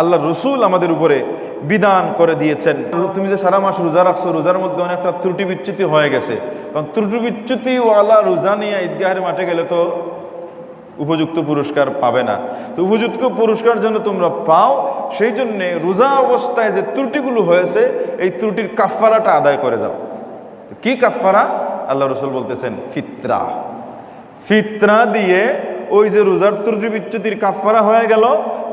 আল্লাহ রসুল আমাদের উপরে বিধান করে দিয়েছেন। তুমি যে সারা মাস রোজা রাখছো, রোজার মধ্যে অনেকটা ত্রুটি বিচ্যুতি হয়ে গেছে। কারণ ত্রুটি বিচ্যুতিওয়ালা রোজা নিয়ে ঈদগাহের মাঠে গেলে তো উপযুক্ত পুরস্কার পাবে না। তো উপযুক্ত পুরস্কার জন্য তোমরা পাও, সেই জন্যে রোজা অবস্থায় যে ত্রুটিগুলো হয়েছে, এই ত্রুটির কাফফারাটা আদায় করে যাও। কি কাফফারা? আল্লাহ রসুল বলতেছেন, ফিতরা। ফিতরা দিয়ে ওই যে রোজার ত্রুটি বিচ্যুতির কাফফারা হয়ে গেল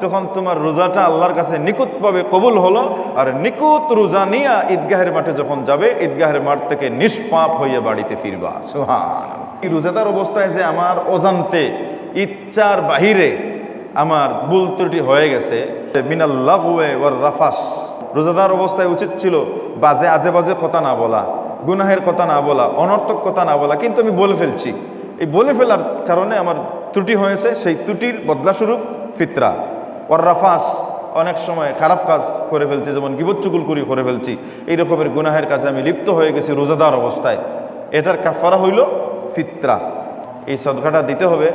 তখন তোমার রোজাটা আল্লাহর কাছে নিকুতভাবে কবুল হলো, আর নিকুত রোজা নিয়ে ঈদগাহের মাঠে যখন যাবে, ঈদগাহের মাঠ থেকে নিষ্পাপ হয়ে বাড়িতে ফিরবা। সোহান এই রোজাদার অবস্থায় যে আমার অজান্তে ইচ্ছার বাহিরে আমার ভুল ত্রুটি হয়ে গেছে ওয়ার রাফাস। রোজাদার অবস্থায় উচিত ছিল বাজে আজে বাজে কথা না বলা, গুনাহের কথা না বলা, অনর্থক কথা না বলা, কিন্তু আমি বলে ফেলছি। এই বলে ফেলার কারণে আমার ত্রুটি হয়েছে, সেই ত্রুটির বদলাস্বরূপ ফিতরা। ওর রাফাস অনেক সময় খারাপ কাজ করে ফেলছি, যেমন গিবচ্চুকুল করি করে ফেলছি। এই রকমের গুনাহের কাজে আমি লিপ্ত হয়ে গেছি রোজাদার অবস্থায়। এটার কাফারা হইল ফিতরা। এই সদকাটা দিতে হবে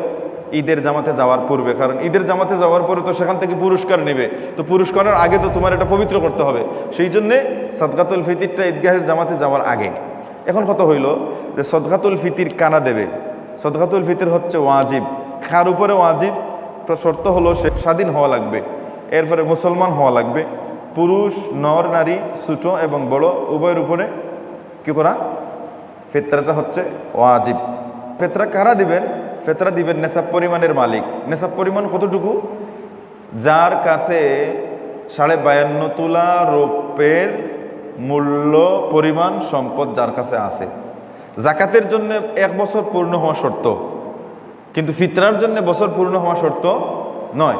ঈদের জামাতে যাওয়ার পূর্বে, কারণ ঈদের জামাতে যাওয়ার পরে তো সেখান থেকে পুরস্কার নেবে। তো পুরস্কারের আগে তো তোমার এটা পবিত্র করতে হবে। সেই জন্যে সদকাতুল ফিতিরটা ঈদগাহের জামাতে যাওয়ার আগে। এখন কত হইল যে সদকাতুল ফিতির কানা দেবে। সদকাতুল ফিতির হচ্ছে ওয়াজিব। খার উপরে ওয়াজিব? শর্ত হলো সে স্বাধীন হওয়া লাগবে। এরপরে মুসলমান হওয়া লাগবে। পুরুষ, নর, নারী, ছোট এবং বড়, উভয়ের উপরে কি করা? ফেতরাটা হচ্ছে ওয়াজিব। ফেতরা কারা দিবেন? ফেতরা দিবেন নেশাব পরিমাণের মালিক। নেশাব পরিমাণ কতটুকু? যার কাছে সাড়ে বায়ান্ন তোলা রৌপ্যের মূল্য, পরিমাণ, সম্পদ যার কাছে আছে। জাকাতের জন্য এক বছর পূর্ণ হওয়া শর্ত। কিন্তু ফিতরার জন্য বছর পূর্ণ হওয়া শর্ত নয়।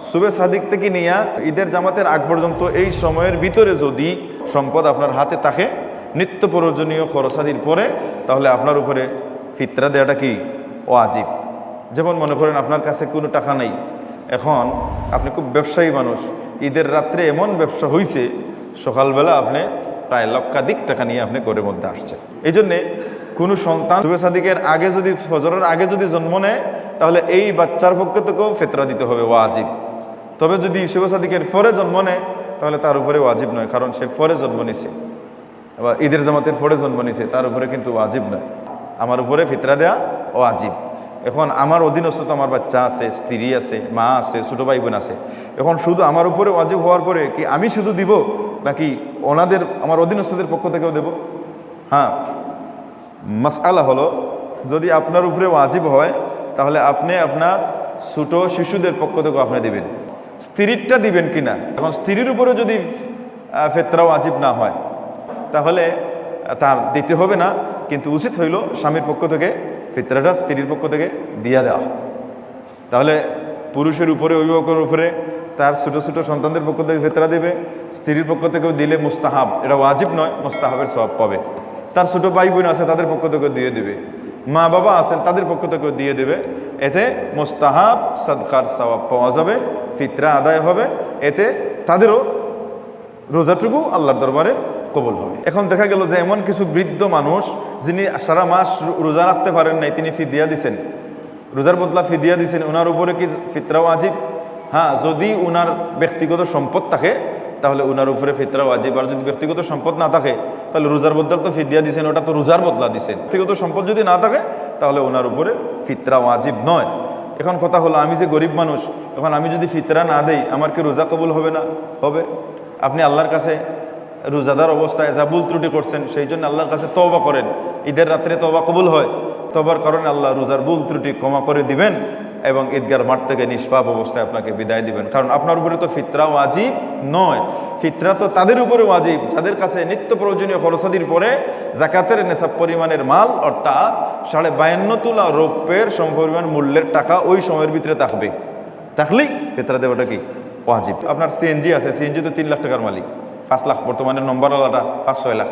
সুবে সাদিক থেকে নিয়ে ঈদের জামাতের আগ পর্যন্ত এই সময়ের ভিতরে যদি সম্পদ আপনার হাতে থাকে, নিত্য প্রয়োজনীয় খরচাদির পরে, তাহলে আপনার উপরে ফিতরা দেওয়াটা কি? ওয়াজিব। যেমন মনে করেন আপনার কাছে কোনো টাকা নেই। এখন আপনি খুব ব্যবসায়ী মানুষ। ঈদের রাত্রে এমন ব্যবসা হইছে, সকালবেলা আপনি প্রায় লক্ষাধিক টাকা নিয়ে আপনি ঘরের মধ্যে আসছে এই জন্যে কোনো সন্তান শুভে সাদিকের আগে যদি, ফজরের আগে যদি জন্ম নেয়, তাহলে এই বাচ্চার পক্ষে থেকেও ফেতরা দিতে হবে, ওয়াজিব। তবে যদি শুভ সাদিকের পরে জন্ম নেয়, তাহলে তার উপরে ওয়াজিব নয়, কারণ সে পরে জন্ম নিছে। বা ঈদের জামাতের পরে জন্ম নিছে, তার উপরে কিন্তু ওয়াজিব নয়। আমার উপরে ফিতরা দেয়া ওয়াজিব। এখন আমার অধীনস্থ তো আমার বাচ্চা আছে, স্ত্রী আছে, মা আছে, ছোটো ভাই বোন আছে। এখন শুধু আমার উপরে ওয়াজিব হওয়ার পরে কি আমি শুধু দিব, নাকি ওনাদের, আমার অধীনস্থদের পক্ষ থেকেও দেব? হ্যাঁ। মাসআলা হলো, যদি আপনার উপরে ওয়াজিব হয়, তাহলে আপনি আপনার ছোটো শিশুদের পক্ষ থেকেও আপনি দিবেন। স্ত্রীরটা দিবেন কিনা? এখন স্ত্রীর উপরে যদি ফেতরা ওয়াজিব না হয়, তাহলে তার দিতে হবে না, কিন্তু উচিত হইল স্বামীর পক্ষ থেকে ফিতরাটা স্ত্রীর পক্ষ থেকে দিয়া দেওয়া। তাহলে পুরুষের উপরে, অভিভাবকের উপরে তার ছোটো ছোটো সন্তানদের পক্ষ থেকে ফেতরা দেবে, স্ত্রীর পক্ষ থেকেও দিলে মুস্তাহাব। এটা ওয়াজিব নয়, মুস্তাহাবের সব পাবে। তার ছোটো ভাই বোন আছে, তাদের পক্ষ থেকেও দিয়ে দেবে। মা বাবা আছেন, তাদের পক্ষ থেকেও দিয়ে দেবে। এতে মোস্তাহাব সদকার সওয়াব পাওয়া যাবে, ফিতরা আদায় হবে। এতে তাদেরও রোজাটুকু আল্লাহর দরবারে কবল হবে। এখন দেখা গেল যে এমন কিছু বৃদ্ধ মানুষ, যিনি সারা মাস রোজা রাখতে পারেন নাই, তিনি ফিদিয়া দিছেন। রোজার বদলা ফিদিয়া দিছেন ওনার উপরে কি ফিতরাও আজিব? হ্যাঁ যদি ওনার ব্যক্তিগত সম্পদ থাকে তাহলে ওনার উপরে ফিতরা ওয়াজিব আর যদি ব্যক্তিগত সম্পদ না থাকে, তাহলে রোজার বদল তো ফিদিয়া দিছেন, ওটা তো রোজার বদলা দিছেন। ব্যক্তিগত সম্পদ যদি না থাকে, তাহলে ওনার উপরে ফিতরা ওয়াজিব নয়। এখন কথা হলো, আমি যে গরিব মানুষ, এখন আমি যদি ফিতরা না দেই, আমার কি রোজা কবুল হবে না? হবে। আপনি আল্লাহর কাছে রোজাদার অবস্থায় যা ভুল ত্রুটি করছেন, সেই জন্য আল্লাহর কাছে তওবা করেন। ঈদের রাত্রে তওবা কবুল হয়। তবার কারণে আল্লাহ রোজার ভুল ত্রুটি ক্ষমা করে দিবেন। এবং ঈদগার মাঠ থেকে নিষ্পাপ অবস্থায় আপনাকে বিদায় দিবেন। কারণ আপনার উপরে তো ফিতরা ওয়াজিব নয়। ফিতরা তো তাদের উপরে ওয়াজিব, যাদের কাছে নিত্য প্রয়োজনীয় খরচাদির পরে জাকাতের নেশাব পরিমাণের মাল, অর্থাৎ সাড়ে বায়ান্ন তুলা রৌপ্যের সমপরিমাণ মূল্যের টাকা ওই সময়ের ভিতরে থাকবে। থাকলেই ফিতরা দেওয়াটা কি? ওয়াজিব। আপনার সিএনজি আছে সিএনজি তো তিন লাখ টাকার মালিক। পাঁচ লাখ, বর্তমানে নম্বরওয়ালাটা পাঁচ, ছয় লাখ।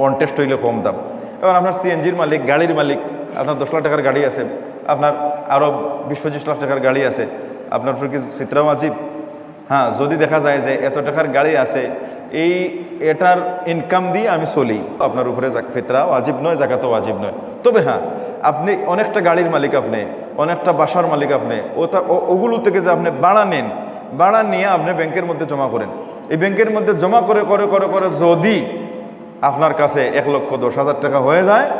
ওয়ান টেস্ট হইলে কম দাম। এবার আপনার সিএনজির মালিক, গাড়ির মালিক, আপনার দশ লাখ টাকার গাড়ি আছে, আপনার আরও বিশ পঁচিশ লাখ টাকার গাড়ি আছে। আপনার কি ফিতরা ওয়াজিব হ্যাঁ যদি দেখা যায় যে এত টাকার গাড়ি আছে, এই এটার ইনকাম দিয়ে আমি চলি। আপনার উপরে জাক- ফিতরা ওয়াজিব নয়, জাকাতও ওয়াজিব নয়। তবে হ্যাঁ আপনি অনেকটা গাড়ির মালিক আপনি, অনেকটা বাসার মালিক আপনি ও তা ওগুলো থেকে যে আপনি বাড়া নেন, ভাড়া নিয়ে আপনি ব্যাংকের মধ্যে জমা করেন। এই ব্যাংকের মধ্যে জমা করে করে করে করে যদি আপনার কাছে এক লক্ষ দশ হাজার টাকা হয়ে যায়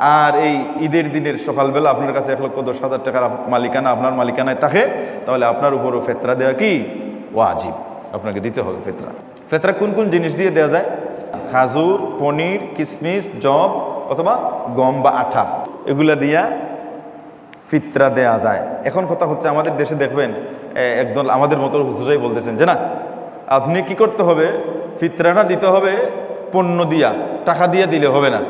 আর এই ঈদের দিনের সকালবেলা আপনার কাছে এক লক্ষ দশ হাজার টাকার মালিকানা, আপনার মালিকানায় থাকে, তাহলে আপনার উপরও ফেতরা দেওয়া কি? ওয়াজিব। আপনাকে দিতে হবে ফেতরা। ফেতরা কোন কোন জিনিস দিয়ে দেওয়া যায়? খাজুর, পনির কিশমিশ জব অথবা গম বা আঠা। এগুলা দিয়া ফিতরা দেয়া যায়। এখন কথা হচ্ছে আমাদের দেশে দেখবেন একদল আমাদের মতো হুজুরাই বলতেছেন যে, না, আপনি কি করতে হবে? ফিতরাটা দিতে হবে পণ্য দিয়া, টাকা দিয়ে দিলে হবে না।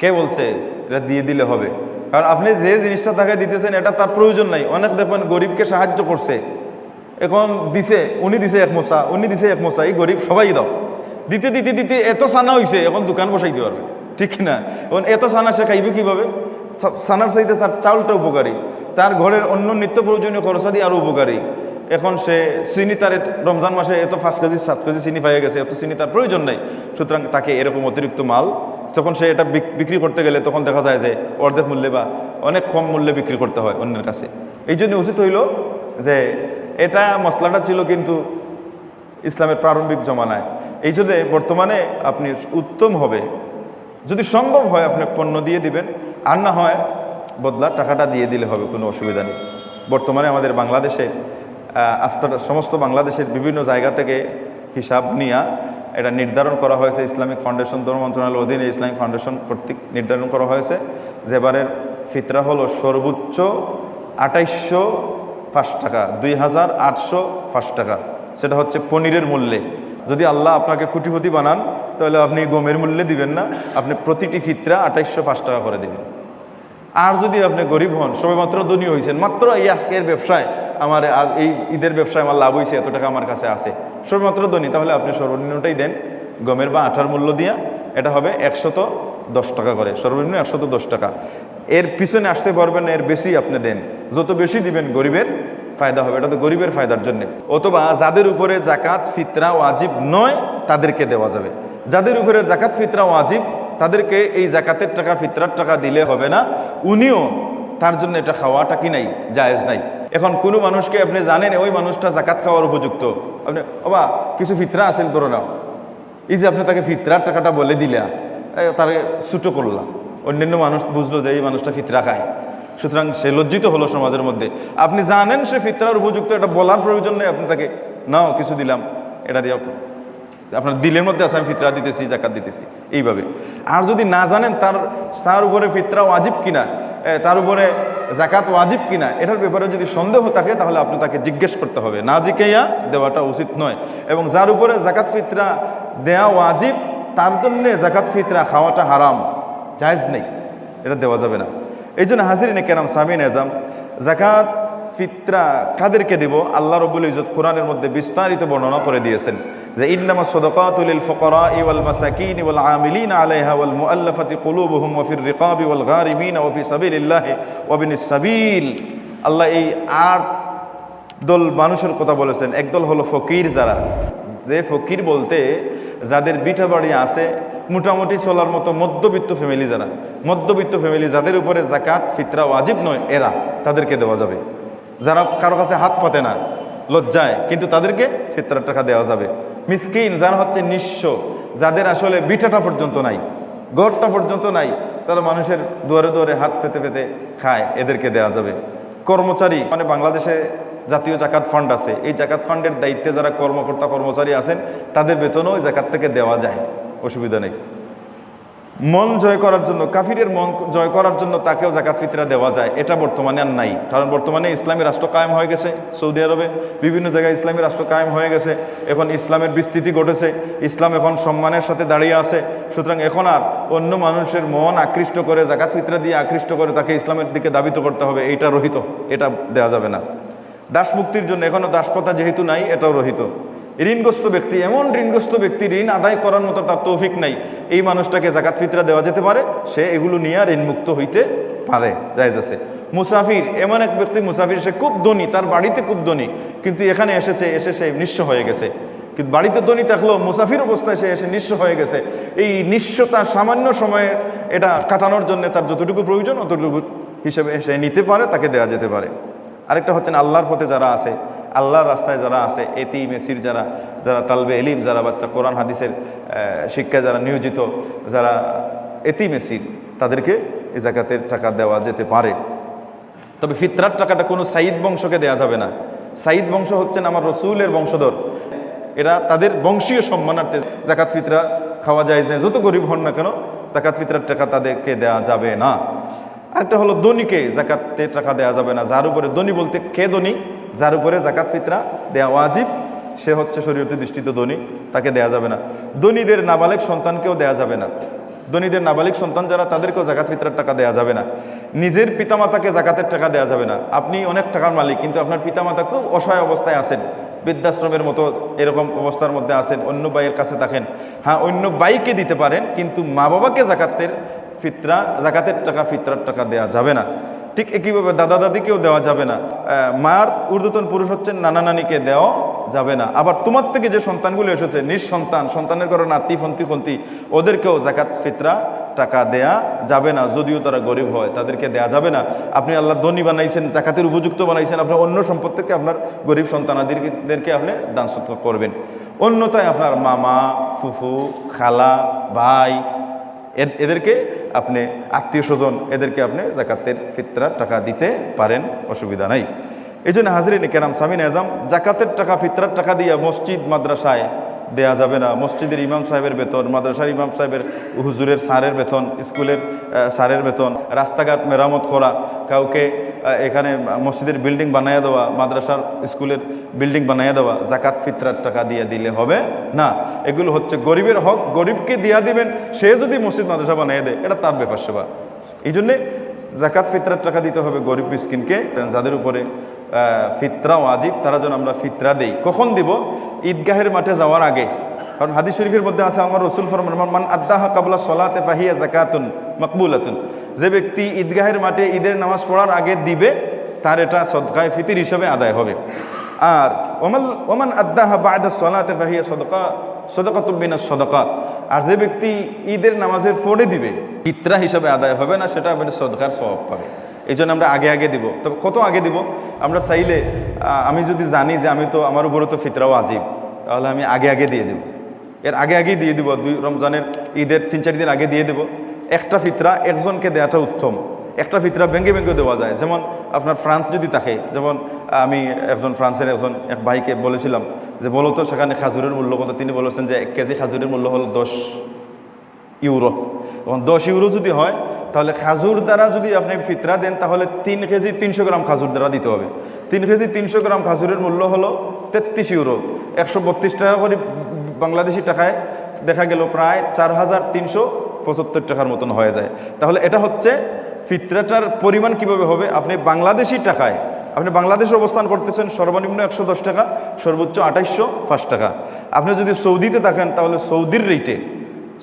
কে বলছে? এটা দিয়ে দিলে হবে। কারণ আপনি যে জিনিসটা তাকে দিতেছেন, এটা তার প্রয়োজন নাই। অনেক দেখবেন গরিবকে সাহায্য করছে। এখন দিছে, উনি দিছে এক মশা উনি দিছে এক মশা এই গরিব সবাই দাও। দিতে দিতে দিতে এত সানা হইছে, এখন দোকান বসাইতে পারবে। ঠিক না এখন এত সানা সে খাইবে কীভাবে? সানার চাইতে তার চাউলটা উপকারী। তার ঘরের অন্য নিত্য প্রয়োজনীয় খরচা খরচাদি আরও উপকারী। এখন সে চিনি তার রমজান মাসে এত পাঁচ কেজি, সাত কেজি চিনি পাইয়ে গেছে, এত চিনি তার প্রয়োজন নাই। সুতরাং তাকে এরকম অতিরিক্ত মাল যখন সে এটা বিক- বিক্রি করতে গেলে তখন দেখা যায় যে অর্ধেক মূল্যে বা অনেক কম মূল্যে বিক্রি করতে হয় অন্যের কাছে। এই জন্য উচিত হইল যে এটা মশলাটা ছিল কিন্তু ইসলামের প্রারম্ভিক জমানায়। এই জন্য বর্তমানে আপনি উত্তম হবে। যদি সম্ভব হয় আপনি পণ্য দিয়ে দিবেন, আর না হয় বদলা টাকাটা দিয়ে দিলে হবে, কোনো অসুবিধা নেই। বর্তমানে আমাদের বাংলাদেশে আস্থাটা, সমস্ত বাংলাদেশের বিভিন্ন জায়গা থেকে হিসাব নিয়ে এটা নির্ধারণ করা হয়েছে ইসলামিক ফাউন্ডেশন, ধর্ম মন্ত্রণালয়ের অধীনে ইসলামিক ফাউন্ডেশন কর্তৃক নির্ধারণ করা হয়েছে। যেবারের ফিতরা হলো সর্বোচ্চ আঠাইশশো পাঁচ টাকা, দুই হাজার আটশো পাঁচ টাকা। সেটা হচ্ছে পনিরের মূল্যে। যদি আল্লাহ আপনাকে কুটিপতি বানান, তাহলে আপনি গমের মূল্যে দিবেন না। আপনি প্রতিটি ফিতরা আঠাইশশো পাঁচ টাকা করে দিবেন। আর যদি আপনি গরিব হন সবে মাত্র ধনী হয়েছেন মাত্র এই আজকের ব্যবসায় আমার এই ঈদের ব্যবসায় আমার লাভ হয়েছে এত টাকা আমার কাছে আছে। সবেমাত্র ধনী, তাহলে আপনি সর্বনিম্নটাই দেন গমের বা আঠার মূল্য দিয়া। এটা হবে একশত দশ টাকা করে, সর্বনিম্ন একশত দশ টাকা। এর পিছনে আসতে পারবেন, এর বেশি আপনি দেন। যত বেশি দিবেন গরিবের ফায়দা হবে, এটা তো গরিবের ফায়দার জন্য। অথবা যাদের উপরে জাকাত ফিতরা ওয়াজিব নয়, তাদেরকে দেওয়া যাবে। যাদের উপরে জাকাত ফিতরা ওয়াজিব, তাদেরকে এই জাকাতের টাকা, ফিতরার টাকা দিলে হবে না। উনিও তার জন্য এটা খাওয়াটা কি নাই, জায়েজ নাই। এখন কোনো মানুষকে আপনি জানেন, ওই মানুষটা জাকাত খাওয়ার উপযুক্ত। আপনি, ওবা, কিছু ফিতরা আছেন তোর নাও এই যে আপনি তাকে ফিতরার টাকাটা বলে দিলা তার ছুটো করলাম অন্যান্য মানুষ বুঝলো যে এই মানুষটা ফিতরা খায়। সুতরাং সে লজ্জিত হলো সমাজের মধ্যে। আপনি জানেন সে ফিতরার উপযুক্ত, এটা বলার প্রয়োজন নেই, আপনি তাকে, নাও, কিছু দিলাম, এটা দিয়ে আপনার দিলের মধ্যে আছে, আমি ফিতরা দিতেছি, জাকাত দিতেছি। এইভাবে। আর যদি না জানেন, তার তার উপরে ফিতরা ওয়াজিব কিনা? তার উপরে জাকাত ওয়াজিব কিনা, এটার ব্যাপারে যদি সন্দেহ থাকে, তাহলে আপনি তাকে জিজ্ঞেস করতে হবে। না জিকাইয়া দেওয়াটা উচিত নয়। এবং যার উপরে জাকাত ফিতরা দেয়া ওয়াজিব, তার জন্যে জাকাত ফিতরা খাওয়াটা হারাম। জায়জ নেই। এটা দেওয়া যাবে না। এই জন্য হাজিরিনে কেরাম সামিন এজাম জাকাত ফিতরা কাদেরকে দেব? আল্লাহ রবুল ইজত কোরআনের মধ্যে বিস্তারিত বর্ণনা করে দিয়েছেন যে, ইন্নামা সদকাতুল ফকরা ওয়াল মাসাকিন ওয়াল আমিলিন আলাইহা ওয়াল মুআল্লাফাতি কুলুবুহুম ওয়া ফির রিকাবি ওয়াল গারিমিন ওয়া ফি সাবিলিল্লাহি ওয়া বিনিস সাবিল। আল্লাহ এই আট দল মানুষের কথা বলেছেন। একদল হলো ফকির যারা। যে ফকির বলতে যাদের বিটা বাড়ি আছে, মোটামুটি চলার মতো মধ্যবিত্ত ফ্যামিলি যারা। মধ্যবিত্ত ফ্যামিলি যাদের উপরে জাকাত ফিতরা ওয়াজিব নয়, এরা তাদেরকে দেওয়া যাবে। যারা কারও কাছে হাত পাতে না, লজ্জায়, কিন্তু তাদেরকে ফিতরার টাকা দেওয়া যাবে। মিসকিন, যারা হচ্ছে নিঃস্ব, যাদের আসলে বিটাটা পর্যন্ত নাই গড়টা পর্যন্ত নাই, তারা মানুষের দুয়ারে দুয়ারে হাত পেতে পেতে খায়, এদেরকে দেওয়া যাবে। কর্মচারী মানে বাংলাদেশে জাতীয় জাকাত ফান্ড আছে, এই জাকাত ফান্ডের দায়িত্বে যারা কর্মকর্তা, কর্মচারী আছেন, তাদের বেতনও ওই জাকাত থেকে দেওয়া যায়, অসুবিধা নেই। মন জয় করার জন্য, কাফিরের মন জয় করার জন্য তাকেও জাকাত ফিতরা দেওয়া যায়। এটা বর্তমানে আর নাই। কারণ বর্তমানে ইসলামী রাষ্ট্র কায়েম হয়ে গেছে সৌদি আরবে। বিভিন্ন জায়গায় ইসলামী রাষ্ট্র কায়েম হয়ে গেছে। এখন ইসলামের বিস্তৃতি ঘটেছে। ইসলাম এখন সম্মানের সাথে দাঁড়িয়ে আছে। সুতরাং এখন আর অন্য মানুষের মন আকৃষ্ট করে, জাকাত ফিতরা দিয়ে আকৃষ্ট করে তাকে ইসলামের দিকে দাবিত করতে হবে, এইটা রহিত। এটা দেওয়া যাবে না। দাসমুক্তির জন্য এখনও দাসপ্রথা যেহেতু নাই, এটাও রহিত। ঋণগ্রস্ত ব্যক্তি, এমন ঋণগ্রস্ত ব্যক্তি ঋণ আদায় করার মতো তার তৌফিক নাই। এই মানুষটাকে জাকাত ফিতরা দেওয়া যেতে পারে, সে এগুলো নিয়ে ঋণমুক্ত হইতে পারে, জায়জ আছে। মুসাফির, এমন এক ব্যক্তি, মুসাফির, সে খুব ধনী, তার বাড়িতে খুব ধনী, কিন্তু এখানে এসেছে, এসে সে নিঃস্ব হয়ে গেছে। কিন্তু বাড়িতে ধনী থাকলেও মুসাফির অবস্থায় সে এসে নিঃস্ব হয়ে গেছে। এই নিঃস্বতা সামান্য সময়ে এটা কাটানোর জন্য তার যতটুকু প্রয়োজন, অতটুকু হিসেবে সে নিতে পারে, তাকে দেওয়া যেতে পারে। আরেকটা হচ্ছেন আল্লাহর পথে যারা আছে আল্লাহর রাস্তায় যারা আছে এতি মেসির যারা যারা তালবে এলিম যারা বাচ্চা কোরআন হাদিসের আহ, শিক্ষায় যারা নিয়োজিত যারা এতি মেসির তাদেরকে এই জাকাতের টাকা দেওয়া যেতে পারে। তবে ফিতরার টাকাটা কোনো সাইদ বংশকে দেয়া যাবে না। সাইদ বংশ হচ্ছেন আমার রসুলের বংশধর। এরা তাদের বংশীয় সম্মানার্থে জাকাত ফিতরা খাওয়া যায় না। যত গরিব হন না কেন জাকাত ফিতরার টাকা তাদেরকে দেওয়া যাবে না। আরেকটা হলো দনিকে জাকাতে টাকা দেওয়া যাবে না। যার উপরে দনি বলতে কে দনি যার উপরে জাকাত ফিতরা দেয়া ওয়াজিব, সে হচ্ছে শরীয়তের দৃষ্টিতে ধনী, তাকে দেয়া যাবে না। ধনীদের নাবালেক সন্তানকেও দেয়া যাবে না। ধনীদের নাবালিক সন্তান যারা, তাদেরকেও জাকাত ফিতরার টাকা দেওয়া যাবে না। নিজের পিতামাতাকে জাকাতের টাকা দেওয়া যাবে না। আপনি অনেক টাকার মালিক, কিন্তু আপনার পিতামাতা খুব অসহায় অবস্থায় আছেন। বৃদ্ধাশ্রমের মতো এরকম অবস্থার মধ্যে আছেন, অন্য বাইয়ের কাছে থাকেন। হ্যাঁ অন্য বাইকে দিতে পারেন, কিন্তু মা বাবাকে জাকাতের ফিতরা জাকাতের টাকা, ফিতরার টাকা দেওয়া যাবে না। ঠিক একইভাবে দাদা দাদিকেও দেওয়া যাবে না। মার ঊর্ধ্বতন পুরুষ হচ্ছেন, নানা নানিকে দেওয়া যাবে না। আবার তোমার থেকে যে সন্তানগুলো এসেছে, নিঃসন্তান, সন্তানের কারণে নাতি, ফন্তি ফন্তি, ওদেরকেও জাকাত, ফিতরা, টাকা দেয়া যাবে না। যদিও তারা গরিব হয়, তাদেরকে দেয়া যাবে না। আপনি আল্লাহ ধনী বানাইছেন, জাকাতের উপযুক্ত বানাইছেন, আপনার অন্য সম্পদ থেকে আপনার গরিব সন্তানাদেরকে আপনি দান করবেন। অন্যথায় আপনার মামা, ফুফু, খালা, ভাই এদেরকে আপনি আত্মীয় স্বজন এদেরকে আপনি জাকাতের ফিতরার টাকা দিতে পারেন, অসুবিধা নাই। এই জন্য হাজরিন কেরাম সামিন আজম, জাকাতের টাকা, ফিতরার টাকা দিয়ে মসজিদ, মাদ্রাসায় দেয়া যাবে না। মসজিদের ইমাম সাহেবের বেতন মাদ্রাসার ইমাম সাহেবের হুজুরের সারের বেতন স্কুলের আহ, স্যারের বেতন রাস্তাঘাট মেরামত করা কাউকে এখানে মসজিদের বিল্ডিং বানিয়ে দেওয়া মাদ্রাসার স্কুলের বিল্ডিং বানিয়ে দেওয়া জাকাত ফিতরার টাকা দিয়ে দিলে হবে? না। এগুলো হচ্ছে গরিবের হক গরিবকে দিয়া দিবেন সে যদি মসজিদ মাদ্রাসা বানিয়ে দেয় এটা তার ব্যাপার সেবা। এই জন্যে জাকাত ফিতরার টাকা দিতে হবে গরিব মিসকিনকে যাদের উপরে ফিতরা ওয়াজিব, তারা যেন আমরা ফিতরা দেই। কখন দিব? ঈদগাহের মাঠে যাওয়ার আগে। কারণ হাদিস শরীফের মধ্যে আছে, আমার রসুল ফরমান, মান আদাহা কাবলা সলাতে ফাহিয়া জাকাতুন মকবুলাতুন। যে ব্যক্তি ঈদগাহের মাঠে ঈদের নামাজ পড়ার আগে দিবে, তার এটা সদকায় ফিতির হিসাবে আদায় হবে। আর ওমাল, ওমান আদাহা বায়দা সলাতে ফাহিয়া সদকা সদকা সদকাতুবিনা সদকা আর যে ব্যক্তি ঈদের নামাজের পরে দিবে, ফিতরা হিসাবে আদায় হবে না, সেটা আপনি সদকার স্বভাব পাবে। এই জন্য আমরা আগে আগে দিব। তবে কত আগে দিব? আমরা চাইলে আমি যদি জানি যে আমি তো, আমার উপরে তো ফিতরাও আজিব, তাহলে আমি আগে আগে দিয়ে দেব। এর আগে আগেই দিয়ে দিব, দুই রমজানের ঈদের তিন চার দিন আগে দিয়ে দেব। একটা ফিতরা একজনকে দেওয়াটা উত্তম। একটা ফিতরা ভেঙে ভেঙে দেওয়া যায়। যেমন আপনার ফ্রান্স যদি থাকে, যেমন আমি একজন ফ্রান্সের একজন এক ভাইকে বলেছিলাম যে, বলো তো, সেখানে খাজুরের মূল্য কত? তিনি বলেছেন যে, এক কেজি খাজুরের মূল্য হলো দশ ইউরো। এবং দশ ইউরো যদি হয় তাহলে খাজুর দ্বারা যদি আপনি ফিতরা দেন, তাহলে তিন কেজি তিনশো গ্রাম খাজুর দ্বারা দিতে হবে। তিন কেজি তিনশো গ্রাম খাজুরের মূল্য হলো তেত্রিশ ইউরো। একশো বত্রিশ টাকা করে বাংলাদেশি টাকায় দেখা গেল প্রায় চার হাজার তিনশো পঁচাত্তর টাকার মতন হয়ে যায়। তাহলে এটা হচ্ছে ফিতরাটার পরিমাণ কীভাবে হবে? আপনি বাংলাদেশি টাকায়, আপনি বাংলাদেশে অবস্থান করতেছেন সর্বনিম্ন একশো দশ টাকা, সর্বোচ্চ আঠাইশশো পাঁচ টাকা। আপনি যদি সৌদিতে থাকেন, তাহলে সৌদির রেটে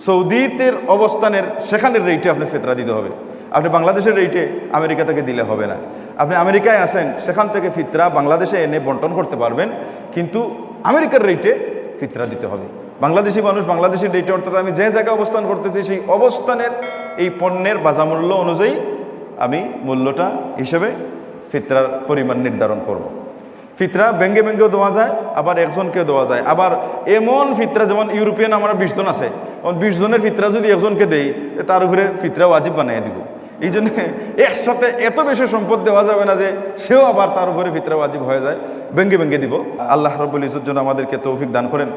সৌদিতের অবস্থানের, সেখানের রেটে আপনি ফেতরা দিতে হবে। আপনি বাংলাদেশের রেটে আমেরিকা থেকে দিলে হবে না। আপনি আমেরিকায় আসেন, সেখান থেকে ফিতরা বাংলাদেশে এনে বন্টন করতে পারবেন, কিন্তু আমেরিকার রেটে ফিতরা দিতে হবে। বাংলাদেশি মানুষ বাংলাদেশের রেটে অর্থাৎ আমি যে জায়গায় অবস্থান করতেছি, সেই অবস্থানের এই পণ্যের বাজার মূল্য অনুযায়ী আমি মূল্যটা হিসেবে ফিতরার পরিমাণ নির্ধারণ করব। ফিতরা ব্যঙ্গে ব্যঙ্গেও দেওয়া যায়, আবার একজনকেও দেওয়া যায়। আবার এমন ফিতরা, যেমন ইউরোপিয়ান, আমরা বিশ জন আছে বিশ জনের ফিতরা যদি একজনকে দেই তার উপরে ফিতরা ওয়াজিব বানিয়ে দিব। এই জন্য একসাথে এত বেশি সম্পদ দেওয়া যাবে না যে সেও আবার তার উপরে ফিতরা ওয়াজিব হয়ে যায় ব্যঙ্গে ব্যঙ্গে দিব। আল্লাহ রবুল ইজুর জন্য আমাদেরকে তৌফিক দান করেন।